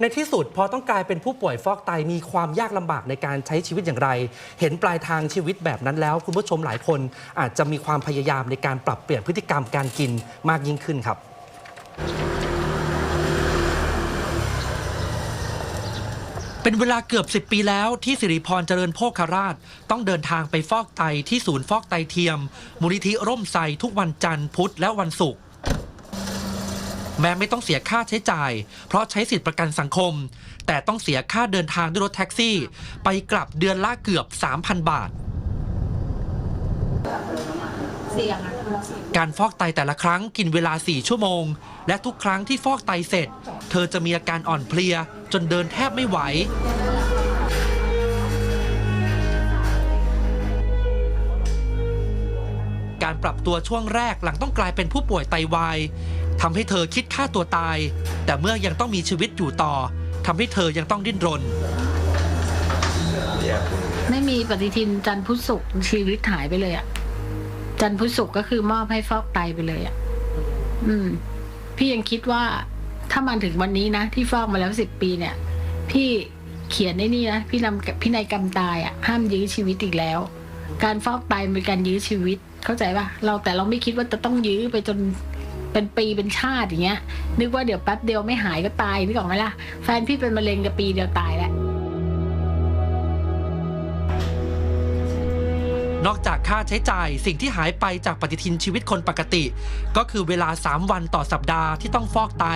ในที่สุดพอต้องกลายเป็นผู้ป่วยฟอกไตมีความยากลำบากในการใช้ชีวิตอย่างไร เห็นปลายทางชีวิตแบบนั้นแล้ว คุณผู้ชมหลายคนอาจจะมีความพยายามในการปรับเปลี่ยนพฤติกรรมการกินมากยิ่งขึ้นครับเป็นเวลาเกือบ 10 ปีแล้วที่สิริพรเจริญโภคราช ต้องเดินทางไปฟอกไตที่ศูนย์ฟอกไตเทียม มูลนิธิร่มไทรทุกวันจันทร์พุธและวันศุกร์ แม้ไม่ต้องเสียค่าใช้จ่าย เพราะใช้สิทธิประกันสังคม แต่ต้องเสียค่าเดินทางด้วยรถแท็กซี่ ไปกลับเดือนละเกือบ 3,000 บาท การฟอกไตแต่ละครั้งกินเวลา 4 ชั่วโมง และทุกครั้งที่ฟอกไตเสร็จ เธอจะมีอาการอ่อนเพลีย จนเดินแทบไม่ไหวการปรับตัวช่วงแรกหลังต้องกลายเป็นผู้ป่วยไตวาย ทำให้เธอคิดฆ่าตัวตาย แต่เมื่อยังต้องมีชีวิตอยู่ต่อทำให้เธอยังต้องดิ้นรน ไม่มีปฏิทินจันทร์พุธศุกร์ชีวิตหายไปเลยอะจันทร์พุธศุกร์ก็คือมอบให้ฟอกไตไปเลยอะอืม พี่ยังคิดว่า ถ้ามันถึงวันนี้นะ ที่ฟอกมาแล้วสิบปีเนี่ย พี่เขียนในนี่นะพี่นำพี่นายกรรมตายอะห้ามยื้อชีวิตอีกแล้ว การฟอกไตเป็นการยื้อชีวิต เข้าใจปะเราแต่เราไม่คิดว่าจะต้องยื้อไปจน เป็นปีเป็นชาติอย่างเงี้ย นึกว่าเดี๋ยวแป๊บเดียวไม่หายก็ตายนึกออกไหมล่ะ แฟนพี่เป็นมะเร็งกับปีเดียวตายแล้วนอกจากค่าใช้จ่ายสิ่งที่หายไปจากปฏิทินชีวิตคนปกติ ก็คือเวลา 3 วันต่อสัปดาห์ที่ต้องฟอกไต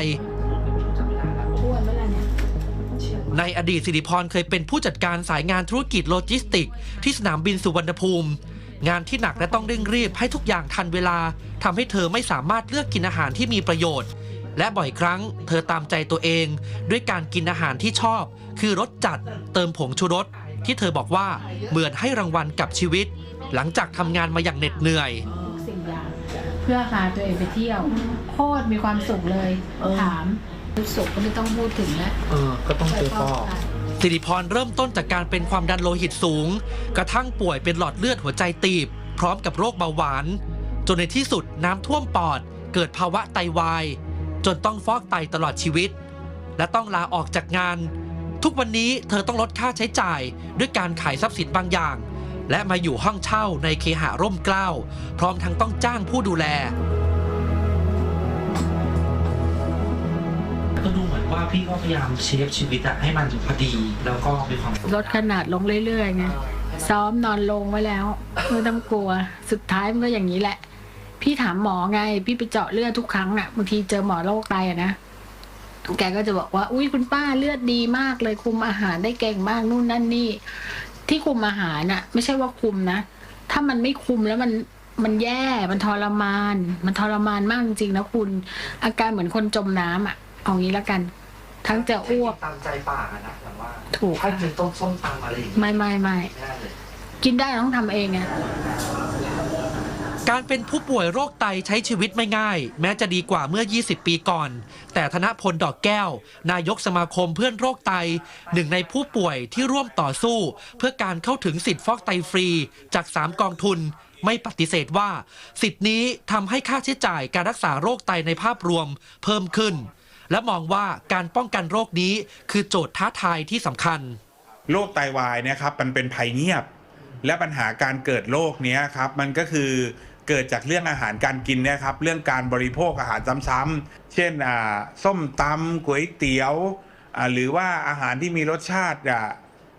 ในอดีตสิริพรเคยเป็นผู้จัดการสายงานธุรกิจโลจิสติก ที่สนามบินสุวรรณภูมิ งานที่หนักและต้องเร่งรีบให้ทุกอย่างทันเวลาทำให้เธอไม่สามารถเลือกกินอาหารที่มีประโยชน์ และบ่อยครั้ง เธอตามใจตัวเอง ด้วยการกินอาหารที่ชอบ คือรสจัด เติมผงชูรสที่เธอบอกว่าเหมือนให้รางวัลกับชีวิต หลังจากทำงานมาอย่างเหน็ดเหนื่อย สิ่งอย่างเพื่อพาตัวเองไปเที่ยว โคตรมีความสุขเลย ถามสุขก็ไม่ต้องพูดถึงแล้วเออก็ต้องไปฟอก สิริพรเริ่มต้นจากการเป็นความดันโลหิตสูง กระทั่งป่วยเป็นหลอดเลือดหัวใจตีบ พร้อมกับโรคเบาหวาน จนในที่สุดน้ำท่วมปอด เกิดภาวะไตวาย จนต้องฟอกไตตลอดชีวิต และต้องลาออกจากงาน ทุกวันนี้เธอต้องลดค่าใช้จ่ายด้วยการขายทรัพย์สินบางอย่าง และมาอยู่ห้องเช่าในเคหะร่มเกล้าพร้อมทั้งต้องจ้างผู้ดูแล ว่าพี่ก็พยายามเชฟชีวิตอะให้มันพอดีแล้วก็มีความสุขลดขนาดลงเรื่อยๆไงซ้อมนอนลงไว้แล้วไม่ต้องกลัวสุดท้ายมันก็อย่างนี้แหละ พี่ถามหมอไง พี่ไปเจาะเลือดทุกครั้งน่ะบางทีเจอหมอโรคไตอะนะแกก็จะบอกว่า อุ้ยคุณป้าเลือดดีมากเลยคุมอาหารได้เก่งมากนู่นนั่นนี่ ที่คุมอาหารน่ะ ไม่ใช่ว่าคุมนะ ถ้ามันไม่คุมแล้วมันมันแย่มันทรมาน มันทรมานมากจริงๆนะคุณ อาการเหมือนคนจมน้ำอะเอางี้แล้วกัน ทั้งจะอ้วก ตามใจปากอะนะแต่ว่าถูก ถ้าเป็นต้มส้มตำอะไรอย่างเงี้ยไม่ไม่ไม่ไม่ได้เลยกินได้ต้องทำเองไง การเป็นผู้ป่วยโรคไตใช้ชีวิตไม่ง่าย แม้จะดีกว่าเมื่อ 20 ปีก่อน แต่ธนพลดอกแก้ว นายกสมาคมเพื่อนโรคไต หนึ่งในผู้ป่วยที่ร่วมต่อสู้ เพื่อการเข้าถึงสิทธิ์ฟอกไตฟรี จาก 3 กองทุน ไม่ปฏิเสธว่า สิทธิ์นี้ทำให้ค่าใช้จ่ายการรักษาโรคไตในภาพรวม เพิ่มขึ้น และมองว่าการป้องกันโรคนี้คือโจทย์ท้าทายที่สำคัญ โรคไตวายนี่ยครับมันเป็นภัยเงียบ และปัญหาการเกิดโรคเนี้ยครับมันก็คือเกิดจากเรื่องอาหารการกินเนี่ยครับเรื่องการบริโภคอาหารซ้ำๆเช่นอ่าส้มตำก๋วยเตี๋ยวหรือว่าอาหารที่มีรสชาติอ่า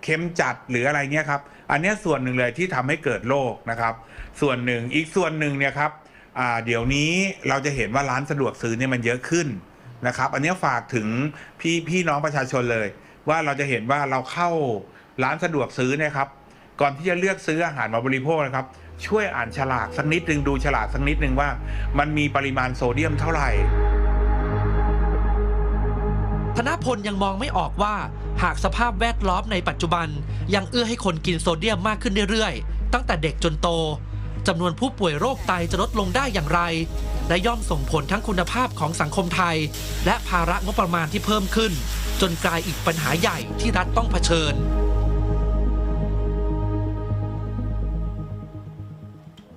เค็มจัดหรืออะไรเงี้ยครับอันนี้ส่วนหนึ่งเลยที่ทำให้เกิดโรคนะครับ ส่วนหนึ่งอีกส่วนหนึ่งเนี่ยครับเดี๋ยวนี้เราจะเห็นว่าร้านสะดวกซื้อเนี่ยมันเยอะขึ้น นะครับ อันนี้ฝากถึงพี่พี่น้องประชาชนเลย ว่าเราจะเห็นว่าเราเข้าร้านสะดวกซื้อเนี่ยครับ ก่อนที่จะเลือกซื้ออาหารมาบริโภคนะครับ ช่วยอ่านฉลากสักนิดนึงดูฉลากสักนิดนึงว่า มันมีปริมาณโซเดียมเท่าไหร่ธนพลยังมองไม่ออกว่า หากสภาพแวดล้อมในปัจจุบัน ยังเอื้อให้คนกินโซเดียมมากขึ้นเรื่อยๆ ตั้งแต่เด็กจนโต จำนวนผู้ป่วยโรคไตจะลดลงได้อย่างไร และย่อมส่งผลทั้งคุณภาพของสังคมไทย และภาระงบประมาณที่เพิ่มขึ้น จนกลายอีกปัญหาใหญ่ที่รัฐต้องเผชิญ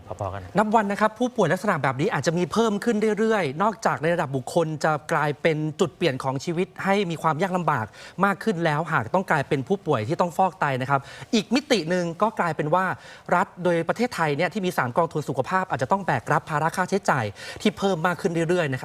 พอๆกัน นับวันนะครับ ผู้ป่วยลักษณะแบบนี้อาจจะมีเพิ่มขึ้นเรื่อยๆ นอกจากในระดับบุคคลจะกลายเป็นจุดเปลี่ยนของชีวิตให้มีความยากลำบากมากขึ้นแล้ว หากต้องกลายเป็นผู้ป่วยที่ต้องฟอกไตนะครับ อีกมิติหนึ่งก็กลายเป็นว่ารัฐโดยประเทศไทยเนี่ยที่มี 3 กองทุนสุขภาพอาจจะต้องแบกรับภาระค่าใช้จ่ายที่เพิ่มมากขึ้นเรื่อยๆนะครับ